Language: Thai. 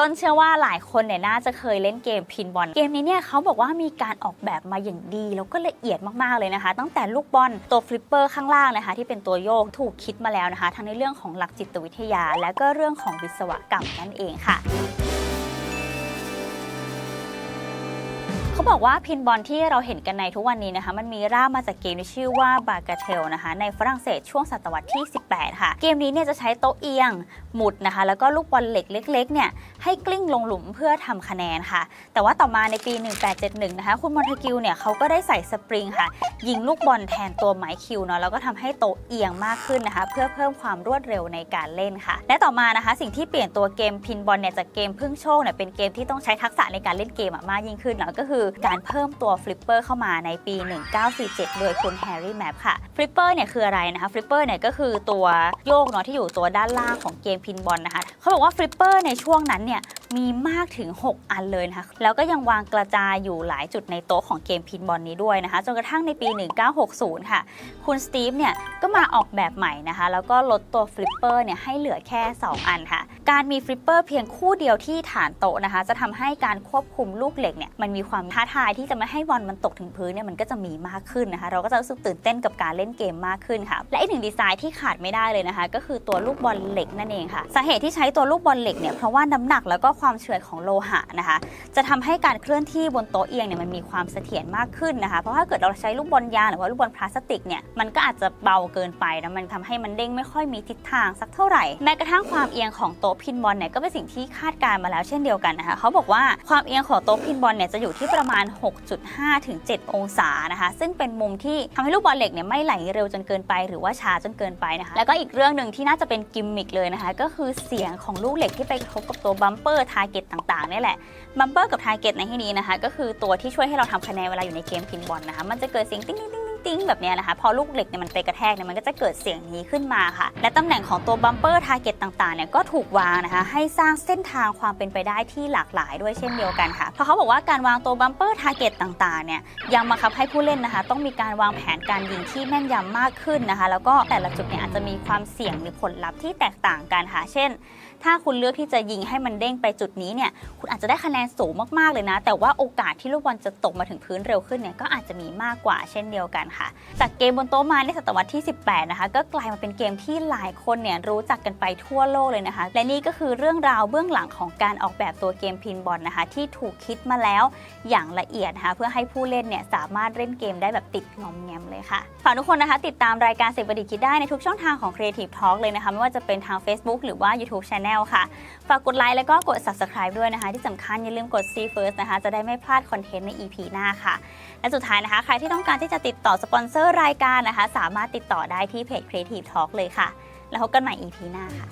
ต้นเชื่อว่าหลายคนเนี่ยน่าจะเคยเล่นเกมพินบอล เกมนี้เนี่ยเขาบอกว่ามีการออกแบบมาอย่างดี แล้วก็ละเอียดมากๆเลยนะคะ ตั้งแต่ลูกบอลตัวฟลิปเปอร์ข้างล่างนะคะที่เป็นตัวโยกถูกคิดมาแล้วนะคะ ทั้งในเรื่องของหลักจิตวิทยา และก็เรื่องของวิศวกรรมนั่นเองค่ะ เขาบอกว่าพินบอลที่เราเห็นกันในทุกวันนี้นะคะ มันมีรากมาจากเกมที่ชื่อว่าบากาเทลนะคะ ในฝรั่งเศสช่วงศตวรรษที่ 18 ค่ะ เกมนี้เนี่ยจะใช้โต๊ะเอียง หมุดนะคะ แล้วก็ลูกบอลเหล็กเล็กๆเนี่ยให้กลิ้งลงหลุมเพื่อทำคะแนนค่ะ แต่ว่าต่อมาในปี 1871 นะคะ คุณมอนเทกิวเนี่ยเขาก็ได้ใส่สปริงค่ะ ยิงลูกบอลแทนตัวไม้คิวเนาะแล้วก็ทำให้โต๊ะเอียงมากขึ้นนะคะ เพื่อเพิ่มความรวดเร็วในการเล่นค่ะ และต่อมานะคะ สิ่งที่เปลี่ยนตัวเกมพินบอลเนี่ยจากเกมพึ่งโชคเนี่ยเป็นเกมที่ต้องใช้ทักษะในการเล่นเกมมากยิ่งขึ้นแล้วก็คือการเพิ่มตัวฟลิปเปอร์เข้ามาในปี 1947 โดยคุณแฮร์รี่แมปค่ะฟลิปเปอร์เนี่ยคืออะไรนะคะฟลิปเปอร์เนี่ยก็คือตัวโยกเนาะที่อยู่ตัวด้านล่างของเกมพินบอลนะคะเขาบอกว่าฟลิปเปอร์ในช่วงนั้นเนี่ยมีมากถึง 6 อันเลยนะคะ แล้วก็ยังวางกระจายอยู่หลายจุดในโต๊ะของเกมพินบอลนี้ด้วยนะคะ จนกระทั่งในปี 1960 ค่ะ คุณสตีฟเนี่ยก็มาออกแบบใหม่นะคะ แล้วก็ลดตัวฟลิปเปอร์เนี่ยให้เหลือแค่ 2 อันค่ะ การมีฟลิปเปอร์เพียงคู่เดียวที่ฐานโต๊ะนะคะ จะทำให้การควบคุมลูกเหล็กเนี่ยมันมีความท้าทายที่จะไม่ให้บอลมันตกถึงพื้นเนี่ยมันก็จะมีมากขึ้นนะคะ เราก็จะรู้สึกตื่นเต้นกับการเล่นเกมมากขึ้นค่ะ และอีกหนึ่งดีไซน์ที่ขาดไม่ได้เลยนะคะ ก็คือตัวลูกบอลเหล็กนั่นเองค่ะสาเหตุที่ใช้ตัวลูกบอลเหล็กเนี่ยเพราะว่าน้ำหนักแล้วก็ความเฉื่อยของโลหะนะคะ จะทำให้การเคลื่อนที่บนโต๊ะเอียงเนี่ยมันมีความเสถียรมากขึ้นนะคะ เพราะถ้าเกิดเราใช้ลูกบอลยางหรือว่าลูกบอลพลาสติกเนี่ยมันก็อาจจะเบาเกินไปนะมันทำให้มันเด้งไม่ค่อยมีทิศทางสักเท่าไหร่แม้กระทั่งความเอียงของโต๊ะพินบอลเนี่ยก็เป็นสิ่งที่คาดการณ์มาแล้วเช่นเดียวกันนะคะเขาบอกว่าความเอียงของโต๊ะพินบอลเนี่ยจะอยู่ที่ประประมาณ 6.5 ถึง 7 องศานะคะ ซึ่งเป็นมุมที่ทำให้ลูกบอลเหล็กเนี่ยไม่ไหลเร็วจนเกินไป หรือว่าช้าจนเกินไปนะคะ แล้วก็อีกเรื่องหนึ่งที่น่าจะเป็นกิมมิคเลยนะคะ ก็คือเสียงของลูกเหล็กที่ไปกระทบกับตัวบัมเปอร์ทาร์เก็ตต่างๆนี่แหละ บัมเปอร์กับทาร์เก็ตในที่นี้นะคะ ก็คือตัวที่ช่วยให้เราทำคะแนนเวลาอยู่ในเกมพินบอลนะคะ มันจะเกิดเสียงติ๊งติ๊ง ติ้งแบบนี้นะคะพอลูกเหล็กเนี่ยมันไปกระแทกเนี่ยมันก็จะเกิดเสียงนี้ขึ้นมาค่ะ และตำแหน่งของตัวบัมเปอร์ทาร์เก็ตต่างๆเนี่ยก็ถูกวางนะคะ ให้สร้างเส้นทางความเป็นไปได้ที่หลากหลายด้วยเช่นเดียวกันค่ะเพราะเขาบอกว่าการวางตัวบัมเปอร์ทาร์เก็ตต่างๆเนี่ยยังบังคับให้ผู้เล่นนะคะ ต้องมีการวางแผนการยิงที่แม่นยำมากขึ้นนะคะ แล้วก็แต่ละจุดเนี่ยอาจจะมีความเสี่ยงหรือผลลัพธ์ที่แตกต่างกันค่ะ เช่น ถ้าคุณเลือกที่จะยิงให้มันเด้งไปจุดนี้เนี่ยคุณอาจจะได้คะแนนสูงมากๆเลยนะ แต่ว่าโอกาสที่ลูกบอลจะตกมาถึงพื้นเร็วขึ้นเนี่ยก็อาจจะมีมากกว่าเช่นเดียวกันค่ะ จากเกมบนโต๊ะม้ในศตวรรษที่ 18 นะคะ ก็กลายมาเป็นเกมที่หลายคนเนี่ยรู้จักกันไปทั่วโลกเลยนะคะ และนี่ก็คือเรื่องราวเบื้องหลังของการออกแบบตัวเกมพินบอลนะคะ ที่ถูกคิดมาแล้วอย่างละเอียดนะคะเพื่อให้ผู้เล่นเนี่ยสามารถเล่นเกมได้แบบติดงอมแงมเลยค่ะฝากทุกคนนะคะ ติดตามรายการเสกประดิษฐ์คิดได้ในทุกช่องทางของ Creative Talk เลยนะคะ ไม่ว่าจะเป็นทาง Facebook หรือว่า YouTube Channel ค่ะ ฝากกดไลค์แล้วก็กด subscribe ด้วยนะคะ ที่สำคัญอย่าลืมกด see first นะคะ จะได้ไม่พลาดคอนเทนต์ใน EP หน้าค่ะ และสุดท้ายนะคะ ใครที่ต้องการที่จะติดต่อสปอนเซอร์รายการนะคะ สามารถติดต่อได้ที่เพจ Creative Talk เลยค่ะ แล้วพบกันใหม่ EP หน้าค่ะ